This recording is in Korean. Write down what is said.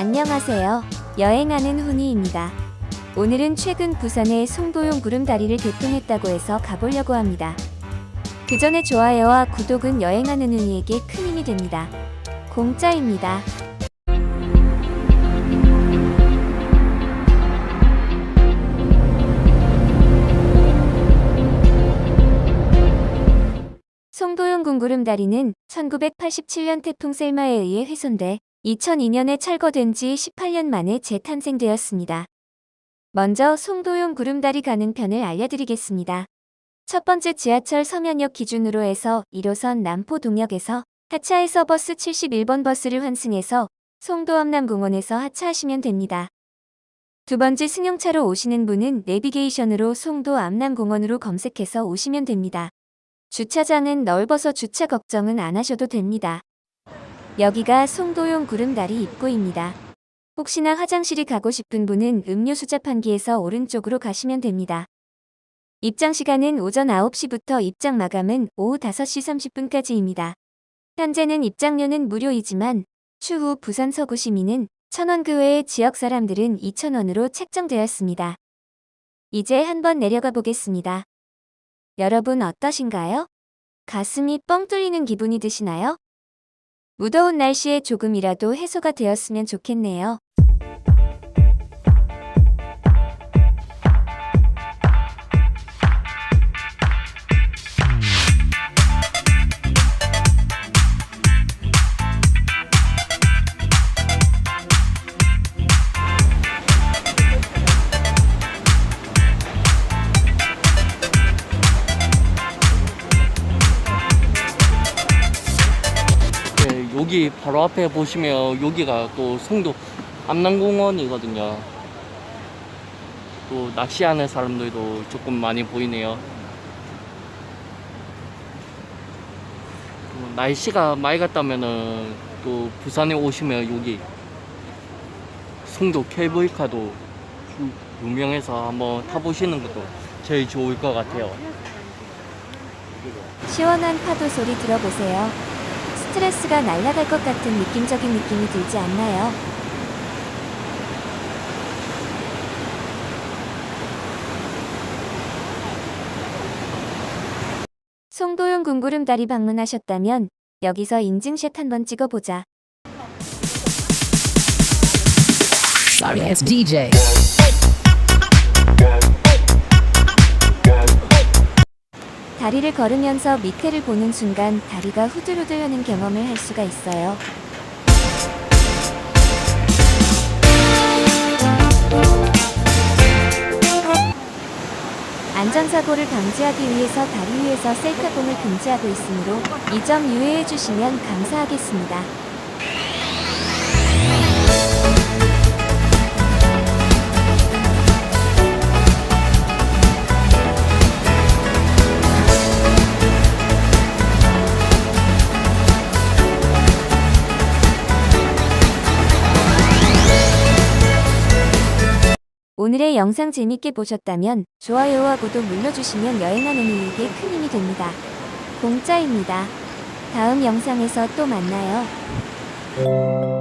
안녕하세요. 여행하는 훈이입니다. 오늘은 최근 부산의 송도용 구름다리를 개통했다고 해서 가보려고 합니다. 그 전에 좋아요와 구독은 여행하는 훈이에게 큰 힘이 됩니다. 공짜입니다. 송도용 군구름다리는 1987년 태풍 셀마에 의해 훼손돼 2002년에 철거된 지 18년 만에 재탄생되었습니다. 먼저 송도용 구름다리 가는 편을 알려드리겠습니다. 첫 번째 지하철 서면역 기준으로 해서 1호선 남포 동역에서 하차해서 버스 71번 버스를 환승해서 송도암남공원에서 하차하시면 됩니다. 두 번째 승용차로 오시는 분은 내비게이션으로 송도 암남공원으로 검색해서 오시면 됩니다. 주차장은 넓어서 주차 걱정은 안 하셔도 됩니다. 여기가 송도용 구름다리 입구입니다. 혹시나 화장실이 가고 싶은 분은 음료수 자판기에서 오른쪽으로 가시면 됩니다. 입장 시간은 오전 9시부터 입장 마감은 오후 5시 30분까지입니다. 현재는 입장료는 무료이지만 추후 부산 서구 시민은 1,000원 그 외의 지역 사람들은 2,000원으로 책정되었습니다. 이제 한번 내려가 보겠습니다. 여러분 어떠신가요? 가슴이 뻥 뚫리는 기분이 드시나요? 무더운 날씨에 조금이라도 해소가 되었으면 좋겠네요. 여기 바로 앞에 보시면 여기가 또 송도 암남공원이거든요. 또 낚시하는 사람들도 조금 많이 보이네요. 또 날씨가 맑았다면은 또 부산에 오시면 여기 송도 케이블카도 유명해서 한번 타보시는 것도 제일 좋을 것 같아요. 시원한 파도 소리 들어보세요. 스트레스가 날아갈 것 같은 느낌적인 느낌이 들지 않나요? 송도용 군구름다리 방문하셨다면 여기서 인증샷 한번 찍어보자. Sorry ass DJ. 다리를 걸으면서 밑에를 보는 순간 다리가 후들후들 하는 경험을 할 수가 있어요. 안전사고를 방지하기 위해서 다리 위에서 셀카봉을 금지하고 있으므로 이 점 유의해 주시면 감사하겠습니다. 오늘의 영상 재밌게 보셨다면 좋아요와 구독 눌러주시면 여행하는 이에게 큰 힘이 됩니다. 공짜입니다. 다음 영상에서 또 만나요.